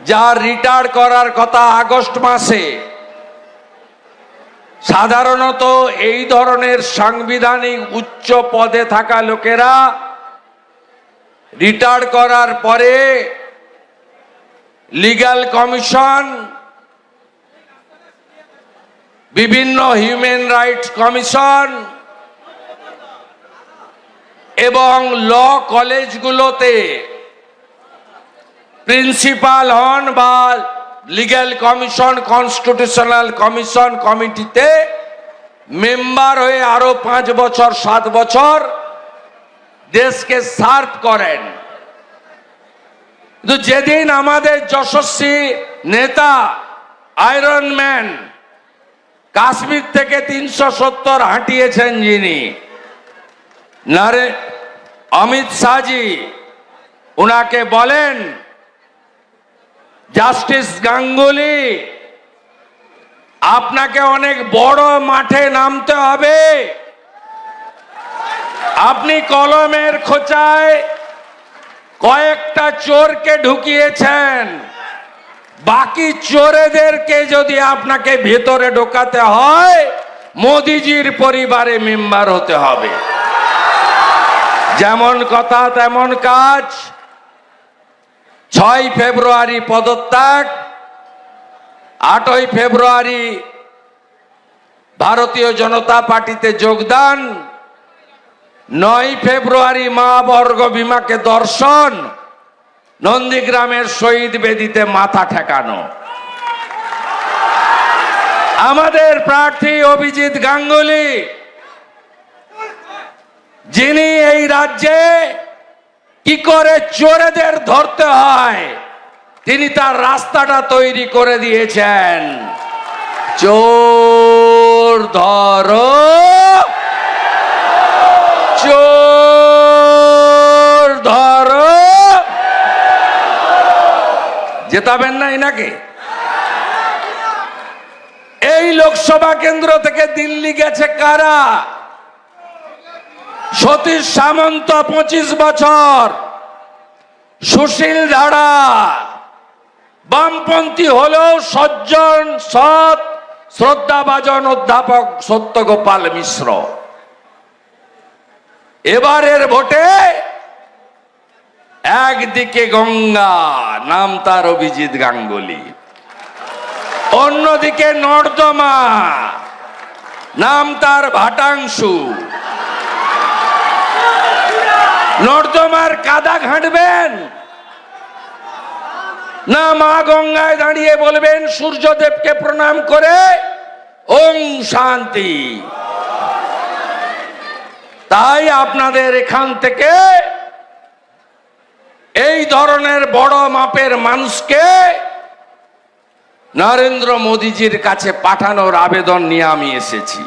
যার রিটায়ার করার কথা আগস্ট মাসে, সাধারণত এই ধরনের সাংবিধানিক উচ্চ পদে থাকা লোকেরা রিটায়ার করার পরে লিগ্যাল কমিশন বিভিন্ন হিউম্যান রাইটস কমিশন এবং ল কলেজগুলোতে প্রিন্সিপাল হন বা লিগ্যাল কমিশন, কনস্টিটিউশনাল কমিশন কমিটিতে মেম্বার হয়ে আরও পাঁচ বছর, সাত বছর দেশকে সার্ভ করেন। কিন্তু যেদিন আমাদের যশস্বী নেতা আয়রন ম্যান কাশ্মীর থেকে তিনশো সত্তর হাঁটিয়েছেন যিনি, নারে অমিত শাহজি, উনাকে বলেন জাস্টিস গাঙ্গুলি, আপনাকে অনেক বড় মাঠে নামতে হবে। আপনি কলমের খোঁচায় কয়েকটা চোরকে ঢুকিয়েছেন। বাকি চোরেদেরকে যদি আপনাকে ভেতরে ঢোকাতে হয়, মোদিজির পরিবারে মেম্বার হতে হবে। যেমন কথা, তেমন কাজ। ছয় ফেব্রুয়ারি পদত্যাগ, আটই ফেব্রুয়ারি ভারতীয় জনতা পার্টিতে যোগদান, নয় ফেব্রুয়ারি মা বর্গ বিমাকে দর্শন, নন্দীগ্রামের শহীদ বেদিতে মাথা ঠেকানো। আমাদের প্রার্থী অভিজিৎ গাঙ্গুলি, যিনি এই রাজ্যে কি করে চোরেদের ধরতে হয়? তিনি তার রাস্তাটা তৈরি করে দিয়েছেন। চোর ধরো। চোর ধরো। জেতাবেন না এনাকে এই লোকসভা কেন্দ্র থেকে দিল্লি গেছে কারা? সতীশ সামন্ত পঁচিশ বছর, সুশীল ধারা। বামপন্থী হলেও সজ্জন, সৎ, শ্রদ্ধাভাজন অধ্যাপক সত্যগোপাল মিশ্র। এবারের ভোটে একদিকে গঙ্গা, নাম তার অভিজিৎ গাঙ্গুলি। অন্যদিকে নর্দমা, নাম তার ভাটাংশু। নর্দমার কাদা ঘাঁটবেন। না মা গঙ্গায় দাঁড়িয়ে বলবেন, সূর্যদেবকে প্রণাম করে ওং শান্তি। তাই আপনাদের এখান থেকে এই ধরনের বড় মাপের মানুষকে নরেন্দ্র মোদীজির কাছে পাঠানোর আবেদন নিয়ে আমি এসেছি।